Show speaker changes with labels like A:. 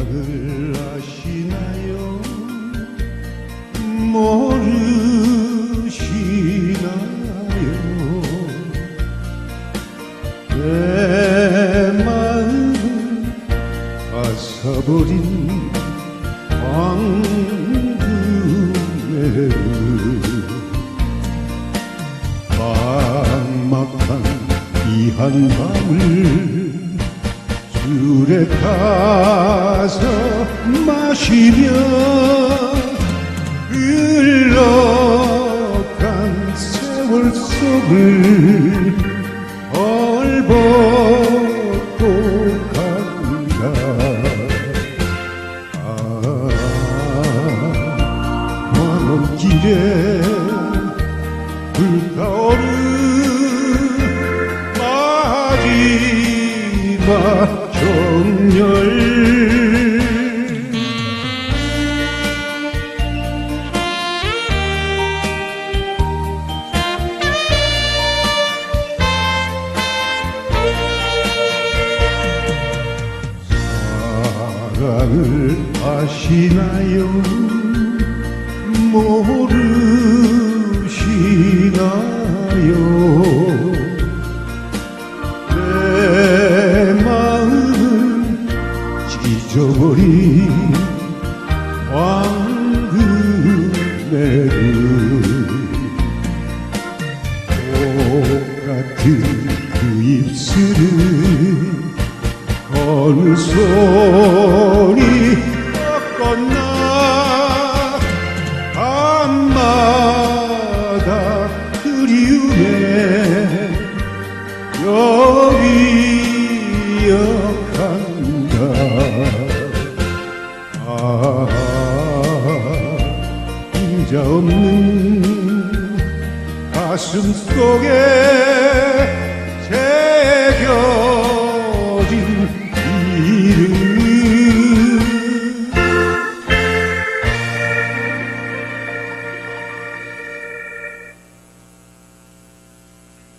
A: 사랑을 아시나요? 모르시나요? 내 마음을 앗아버린 황금의 막막한 이 한 밤을 술에 타서 마시며 흘러간 세월 속을 얼벗고 간다. 아, 먼 길에 불타오른 마지막 정열 사랑을 아시나요? 모르시나요 찢어버린 황금의 똑같은 그 입술을 어느 소리 꺾었나? 밤마다 그리움에 여기역한다 인자 없는 가슴 속에